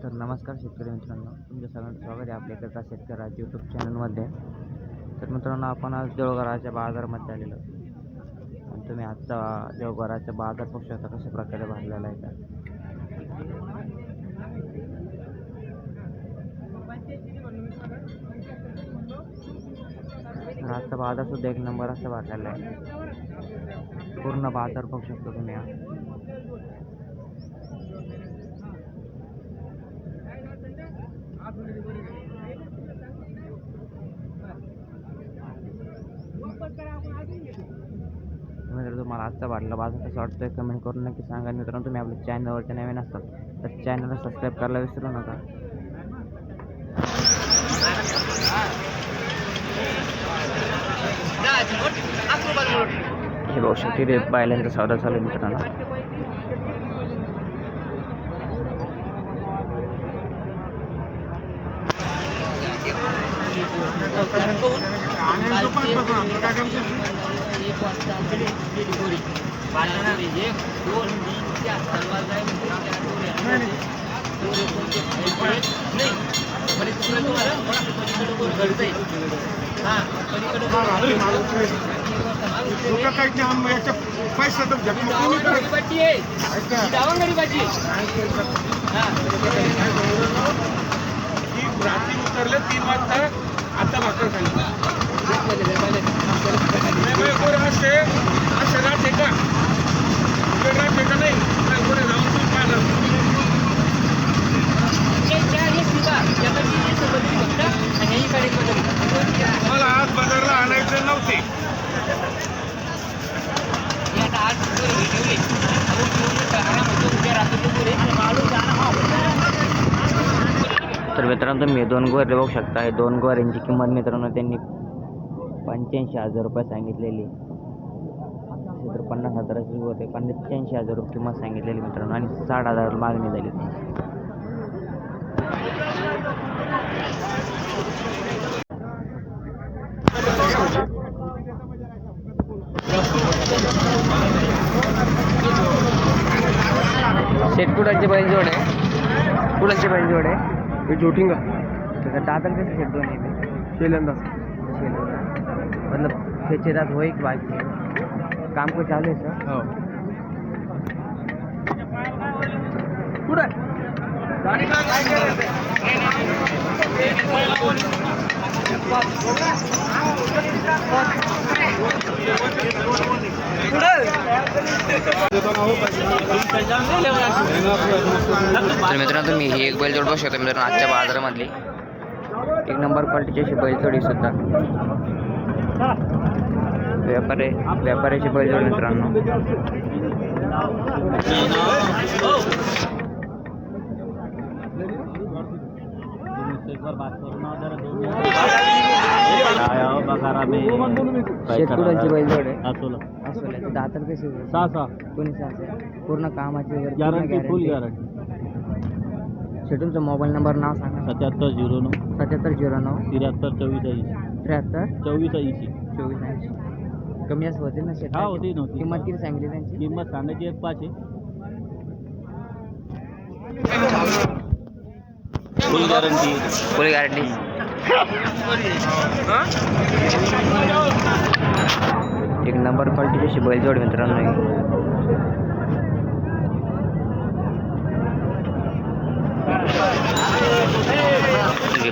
तर नमस्कार शेतकरी मित्रांनो तुमच्या सगळ्यांचं स्वागत आहे आपल्या एका शेतकऱ्याच्या यूट्यूब चॅनलमध्ये तर मित्रांनो आपण आज देवघराच्या बाजारामध्ये आलेलो आणि तुम्ही आजचा देवघराचा बाजार बघू शकता कशा प्रकारे भरलेला आहे तर आजचा बाजार सुद्धा एक नंबर असा भरलेला आहे. पूर्ण बाजार बघू शकता तुम्ही मित्र जर तुम्हाला आजचा वाटला बाजार कसं वाटतोय कमेंट करून नक्की सांगा. मित्रांनो तुम्ही आपल्या चॅनलवरती नवीन असतात तर चॅनलला सबस्क्राईब करायला विसरू नका. हे बघू शकते ते बैलांचा सौदा चालू आहे मित्रांनो. लोकं काही नाही आम- याच्या पैसा तर रात्री उतरले तीन वाजता आता भाकर खाली नाही बाई, गोरे असते असं राहते का इकडे राहते का नाही नाही, गोरे जाऊन तू पाहिलं मला आज बाजारला आणायचे नव्हते तर मित्रांनो तुम्ही दोन गोरे बघू शकता. हे दोन गोऱ्यांची किंमत मित्रांनो त्यांनी पंच्याऐंशी हजार रुपये सांगितलेली. तर पन्नास हजाराची गोरे पंच्याऐंशी हजार रुपये किंमत सांगितलेली मित्रांनो आणि साठ हजार मागणी झाली. शेट कुडाची बैल जोड आहे. कुडाची बैल जोड आहे. मी जोटिंग त्याचं दादल कसं शेट दोन्ही बी? पहिल्यांदा मतलब त्याचे दात हो एक बाकी? काम को चालू आहे सर हो. कुठं? तर मित्रांनो तुम्ही ही एक बैलजोड बघू शकता मित्रांनो आजच्या बाजारामधली एक नंबर क्वालिटीची अशी बैलजोडी सुद्धा. व्यापारी व्यापाऱ्याची बैलजोड मित्रांनो. शेतकुडाची बैलजोड आहे असं दातल कसे होते? सहा सहा. कोणी सहा पूर्ण कामाची वगैरे गॅरंटी फुल. गॅरंटी शेटूंचा मोबाईल नंबर नाव सांगा सत्याहत्तर झिरो नऊ. सत्याहत्तर झिरो नऊ. त्र्याहत्तर चोवीस ऐंशी. त्र्याहत्तर? चोवीस ऐंशी. चोवीस ऐंशी. कमी जास्त होतील ना शेट हा, होतील, होतील. किंमत किती सांगितली त्यांची? किंमत सांगायची एक पाच आहे. फुल गॅरंटी फुल गॅरंटी एक नंबर क्वालिटीची अशी बैलजोड मित्रांनो ही.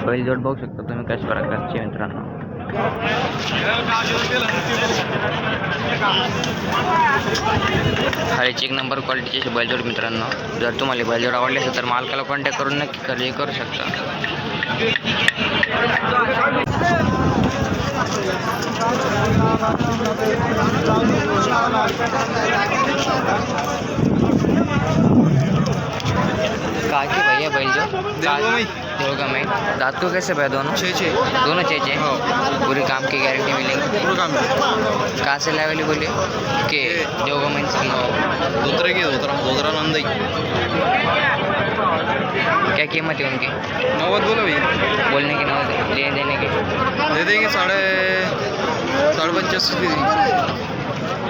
बैलजोड बघू शकता तुम्ही कशा प्रकारची मित्रांनो. खालीची एक नंबर क्वालिटीची अशी बैलजोड मित्रांनो. जर तुम्हाला बैलजोड आवडली असेल तर मालकाला कॉन्टॅक्ट करून नक्की खरेदी करू शकता. काकी भैया बैल जो। देवगा में दांत को कैसे भैया दोनों? छे छे। दोनों चेचे हो। पूरी काम की गारंटी मिलेगी। पूरा काम कहाँ से लाए वाली बोलिए के देवगा में की धोत्रे की धोत्रा धोत्रा नंदई। क्या कीमत है उनकी? नव्वद बोला भैया। बोलने की ना लेने देने की। दे देंगे साढ़े साढ़े पचास की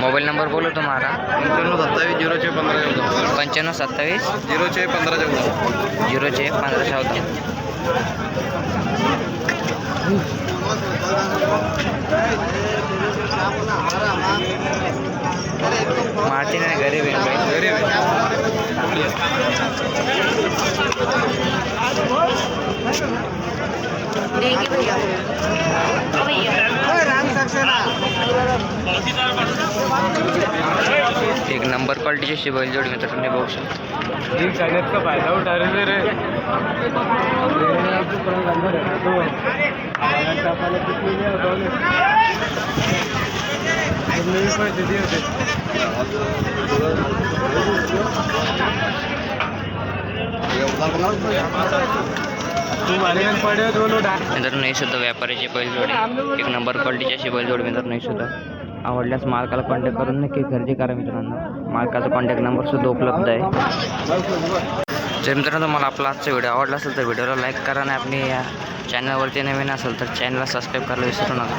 मोबाईल नंबर बोलो तुम्हारा पंच्याण्णव सत्तावीस झिरो छे पंधरा चौदा. पंच्याण्णव सत्तावीस. झिरो छे पंधरा चौदा. झिरो छे पंधरा चौदा. मार्टिन आणि गरीब आहे. ना घरी आहे. देंगे भैया ओ भैया एक नंबर पार्टीचे शिवाय जोड घेतात तुम्ही बघू शकता. जिंक सांगण्यात का फायदा उठा रे रे मित्रांनो हे सुद्धा व्यापाऱ्याची बैलजोडी एक नंबर क्वालिटीची अशी बैलजोडी मित्रांनो हे सुद्धा. आवडल्यास मालकाला कॉन्टॅक्ट करून नक्की खरेदी करा मित्रांनो. मालकाचा कॉन्टॅक्ट नंबर सुद्धा उपलब्ध आहे. तर मित्रांनो तुम्हाला आपला आजचा व्हिडिओ आवडला असेल तर व्हिडिओला लाईक करा आणि आपली या चॅनलवरती नवीन असेल तर चॅनलला सबस्क्राईब करायला विसरू नका.